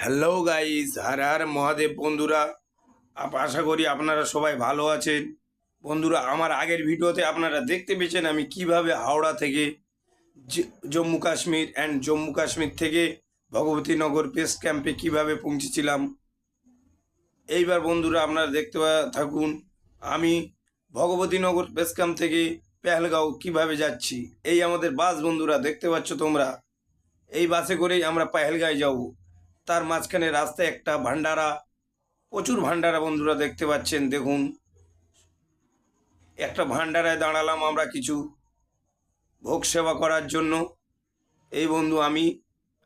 Hello guys Har Har Mahadev বন্ধুরা। আপ আশা করি আপনারা সবাই ভালো আছেন। বন্ধুরা, আমার আগের ভিডিওতে আপনারা দেখতে পেয়েছেন আমি কীভাবে হাওড়া থেকে জম্মু কাশ্মীর অ্যান্ড জম্মু কাশ্মীর থেকে ভগবতীনগর বেস ক্যাম্পে কীভাবে পৌঁছেছিলাম। এইবার বন্ধুরা, আপনারা দেখতে থাকুন, আমি ভগবতীনগর বেস ক্যাম্প থেকে পেহেলগাঁও কীভাবে যাচ্ছি। এই আমাদের বাস বন্ধুরা, দেখতে পাচ্ছ তোমরা? এই বাসে করেই আমরা পেহেলগাঁয় যাব। তার মাঝখানে রাস্তায় একটা ভান্ডারা, প্রচুর ভান্ডারা বন্ধুরা দেখতে পাচ্ছেন, দেখুন। একটা ভান্ডারায় দাঁড়ালাম আমরা কিছু ভোগ সেবা করার জন্য। এই বন্ধু আমি,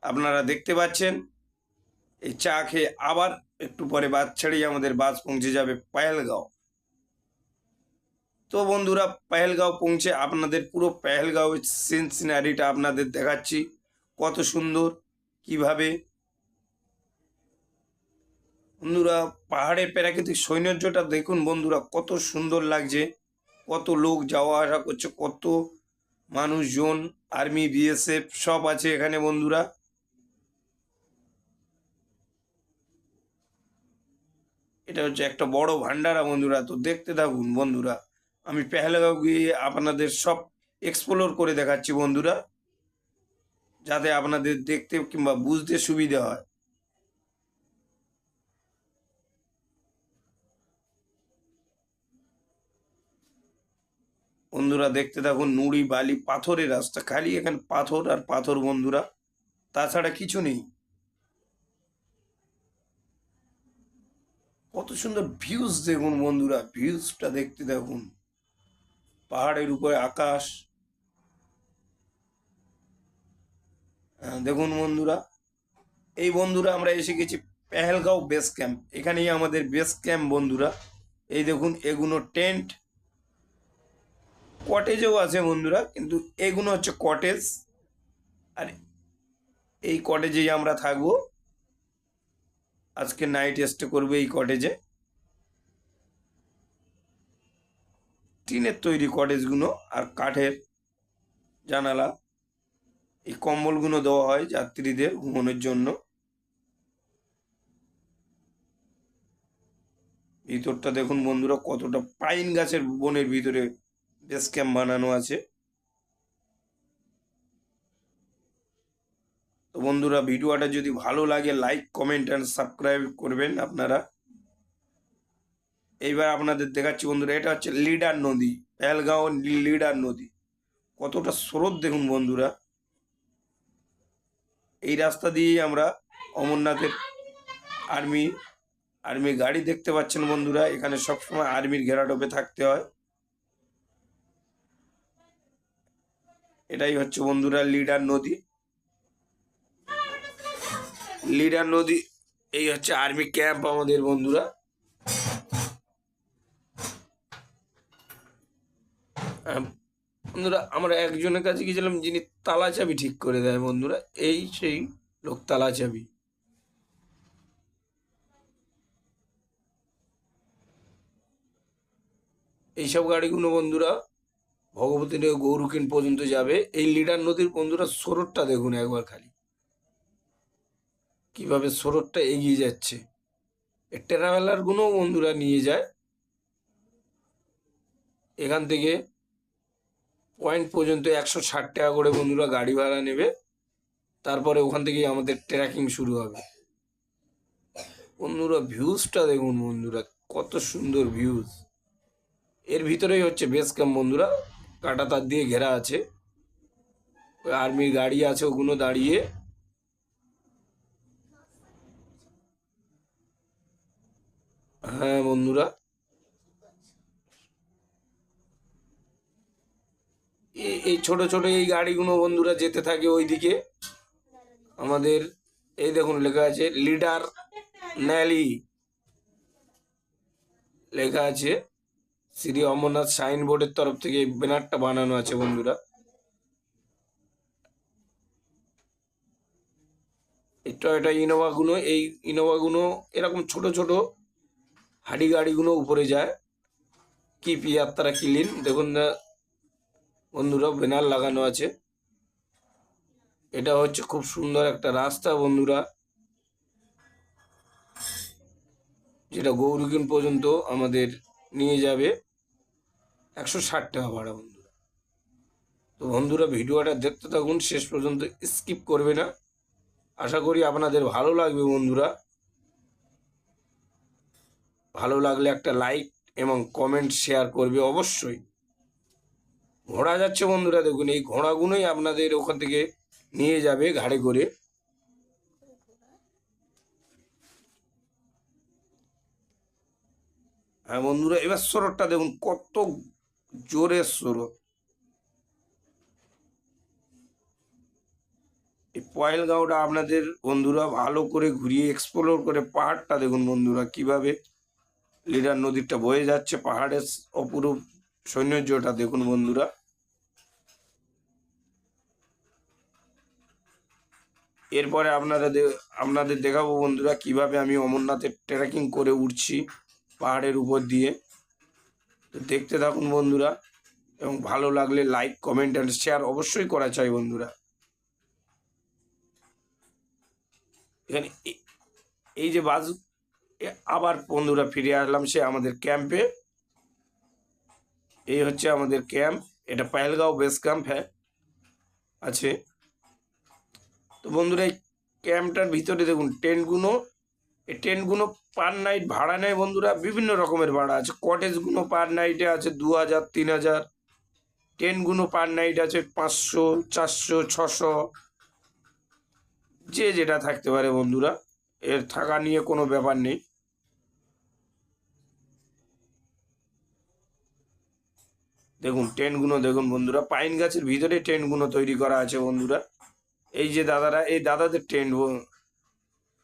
আপনারা দেখতে পাচ্ছেন। এই চা খেয়ে আবার একটু পরে বাস ছেড়েই আমাদের বাস পৌঁছে যাবে পায়েলগাঁও তো বন্ধুরা, পেহেলগাঁও পৌঁছে আপনাদের পুরো পেহেলগাঁও সিন সিনারিটা আপনাদের দেখাচ্ছি। কত সুন্দর, কীভাবে বন্ধুরা, পাহাড়ের প্রাকৃতিক সৌন্দর্যটা দেখুন বন্ধুরা, কত সুন্দর লাগছে। কত লোক যাওয়া আসা করছে, কত মানুষজন, আর্মি, বিএসএফ সব আছে এখানে বন্ধুরা। এটা হচ্ছে একটা বড় ভান্ডারা বন্ধুরা, তো দেখতে থাকুন বন্ধুরা। আমি পেহেলগাঁও গিয়ে আপনাদের সব এক্সপ্লোর করে দেখাচ্ছি বন্ধুরা, যাতে আপনাদের দেখতে কিংবা বুঝতে সুবিধা হয়। বন্ধুরা দেখতে থাকুন, নুড়ি, বালি, পাথরের রাস্তা। খালি এখানে পাথর আর পাথর, বন্ধুরা। তাছাড়া কিছু নেই। কত সুন্দর ভিউজ দেখুন, বন্ধুরা। ভিউজটা দেখতে দেখুন পাহাড়ের উপরে আকাশ। দেখুন, বন্ধুরা। এই বন্ধুরা, আমরা এসে গেছি পেহেলগাঁও বেস ক্যাম্প এখানেই আমাদের বেস ক্যাম্প বন্ধুরা। এই দেখুন এগুলো টেন্ট কটেজও আছে বন্ধুরা, কিন্তু এগুলো হচ্ছে কটেজ আর এই কটেজেই আমরা থাকব। আজকে নাইট স্টে করবে এই কটেজে টিনের তৈরি কটেজগুলো আর কাঠের জানালা, এই কম্বলগুলো দেওয়া হয় যাত্রীদের ঘুমানোর জন্য। ভিতরটা দেখুন বন্ধুরা, কতটা পাইন গাছের বনের ভিতরে বেস ক্যাম্প বানানো আছে। তো বন্ধুরা, ভিডিওটা যদি ভালো লাগে লাইক কমেন্ট অ্যান্ড সাবস্ক্রাইব করবেন আপনারা। এইবার আপনাদের দেখাচ্ছি বন্ধুরা, এটা হচ্ছে লিডার নদী, পেহেলগাঁও লিডার নদী। কতটা স্রোত দেখুন বন্ধুরা। এই রাস্তা দিয়েই আমরা অমরনাথের আর্মি আর্মি গাড়ি দেখতে পাচ্ছেন বন্ধুরা। এখানে সবসময় আর্মির ঘেরাটোপে থাকতে হয়। এটাই হচ্ছে বন্ধুরা লিডার নদী। লিডার নদী, এই হচ্ছে আর্মি ক্যাম্প আমাদের বন্ধুরা। বন্ধুরা, আমরা একজনের কাছে গিয়েছিলাম, যিনি তালা চাবি ঠিক করে দেয় বন্ধুরা। এই সেই লোক তালা চাবি। এইসব গাড়িগুলো বন্ধুরা ভগবতী নগর গৌরকিন পর্যন্ত যাবে। এই লিডার নদীর বন্ধুরা স্রোতটা দেখুন একবার খালি। কীভাবে স্রোতটা এগিয়ে যাচ্ছে। এই ট্রাভেলারগুলো বন্ধুরা নিয়ে যায়। এখান থেকে পয়েন্ট পর্যন্ত একশো ষাট টাকা করে বন্ধুরা গাড়ি ভাড়া নেবে। তারপরে ওখান থেকেই আমাদের ট্রেকিং শুরু হবে। বন্ধুরা ভিউজটা দেখুন বন্ধুরা, কত সুন্দর ভিউজ। এর ভিতরেই হচ্ছে বেস ক্যাম্প বন্ধুরা। কাটা তার দিয়ে ঘেরা আছে। ওই আর্মির গাড়ি আছে, ওগুলো দাঁড়িয়ে। হ্যাঁ বন্ধুরা। এই ছোট ছোট এই গাড়িগুলো বন্ধুরা যেতে থাকে ওইদিকে। আমাদের, এই দেখুন লেখা আছে, লিডার ন্যালি। লেখা আছে শ্রী অমরনাথ সাইন বোর্ডের তরফ থেকে এই ব্যানারটা বানানো আছে, বন্ধুরা। এই টয়টা ইনোভাগুলো এই ইনোভাগুলো এরকম ছোট ছোট হাডি গাড়িগুলো উপরে যায়। কি ইয়াত্রা ক্লিন দেখুন না, বন্ধুরা, ব্যানার লাগানো আছে। এটা হচ্ছে খুব সুন্দর একটা রাস্তা, বন্ধুরা। যেটা গৌরীকুণ্ড পর্যন্ত আমাদের নিয়ে যাবে। একশো ষাট টাকা ভাড়া বন্ধুরা। তো বন্ধুরা, ভিডিওটা দেখতে থাকুন, শেষ পর্যন্ত স্কিপ করবে না। আশা করি আপনাদের ভালো লাগবে বন্ধুরা। ভালো লাগলে একটা লাইক এবং কমেন্ট শেয়ার করবে অবশ্যই। ঘোড়া যাচ্ছে বন্ধুরা, দেখুন, এই ঘোড়াগুলোই আপনাদের ওখান থেকে নিয়ে যাবে ঘাড়ে করে। হ্যাঁ বন্ধুরা, এবার স্রোতটা দেখুন, কত জোরে স্রোত এই পয়েলগাঁওটা আপনাদের বন্ধুরা ভালো করে ঘুরিয়ে এক্সপ্লোর করে পাহাড়টা দেখুন বন্ধুরা, কীভাবে লিডার নদীটা বয়ে যাচ্ছে, পাহাড়ের অপরূপ সৌন্দর্যটা দেখুন বন্ধুরা। এরপরে আপনারা আপনাদের দেখাবো বন্ধুরা, কীভাবে আমি অমরনাথের ট্রেকিং করে উঠছি পাহাড়ের উপর দিয়ে। তো দেখতে থাকুন বন্ধুরা, এবং ভালো লাগলে লাইক কমেন্ট অ্যান্ড শেয়ার অবশ্যই করা চাই বন্ধুরা। এখানে এই যে বাস আবার বন্ধুরা ফিরে আসলাম সে আমাদের ক্যাম্পে এই হচ্ছে আমাদের ক্যাম্প এটা পায়েলগাঁও বেস ক্যাম্প হ্যাঁ আছে। তো বন্ধুরা, এই ক্যাম্পটার ভিতরে দেখুন টেন্টগুলো এই টেন্টগুলো পার নাইট ভাড়া নেয় বন্ধুরা, বিভিন্ন রকমের ভাড়া আছে। কটেজগুলো পার নাইটে আছে দু হাজার তিন হাজার টেন্টগুলো পার নাইট আছে পাঁচশো, চারশো, ছশো। যে যেটা থাকতে পারে বন্ধুরা, এর থাকা নিয়ে কোনো ব্যাপার নেই। দেখুন টেন্টগুলো দেখুন বন্ধুরা, পাইন গাছের ভিতরে টেন্টগুলো তৈরি করা আছে বন্ধুরা। এই যে দাদারা, এই দাদাদের ব-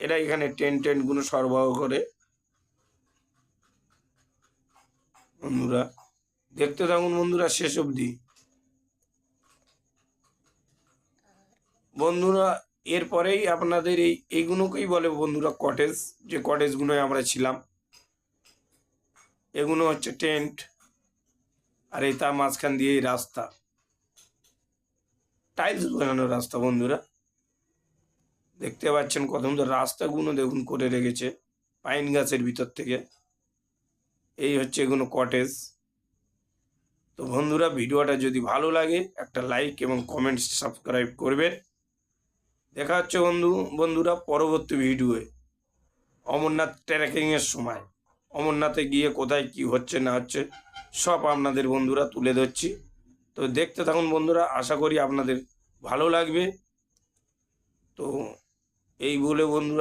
এরা এখানে টেন্ট টেন্টগুলো সরবরাহ করে। বন্ধুরা, দেখতে থাকুন বন্ধুরা, শেষ অবধি। বন্ধুরা, এরপরেই আপনাদের এই এইগুলোকেই বলে বন্ধুরা কটেজ যে কটেজগুলোয় আমরা ছিলাম। এগুলো হচ্ছে টেন্ট আর এই তার মাঝখান দিয়ে রাস্তা। টাইলস বানানো রাস্তা, বন্ধুরা। দেখতে পাচ্ছেন কত সুন্দর রাস্তাগুলো দেখুন করে রেখেছে, পাইন গাছের ভিতর থেকে। এই হচ্ছে এগুলো কটেজ তো বন্ধুরা, ভিডিওটা যদি ভালো লাগে, একটা লাইক এবং কমেন্ট সাবস্ক্রাইব করবেন। দেখা হচ্ছে বন্ধু, বন্ধুরা, পরবর্তী ভিডিওয়ে অমরনাথ ট্রেকিংয়ের সময়। অমরনাথে গিয়ে কোথায় কি হচ্ছে না হচ্ছে, সব আপনাদের বন্ধুরা তুলে ধরছি। তো দেখতে থাকুন বন্ধুরা, আশা করি আপনাদের ভালো লাগবে। তো এই বলে বন্ধুরা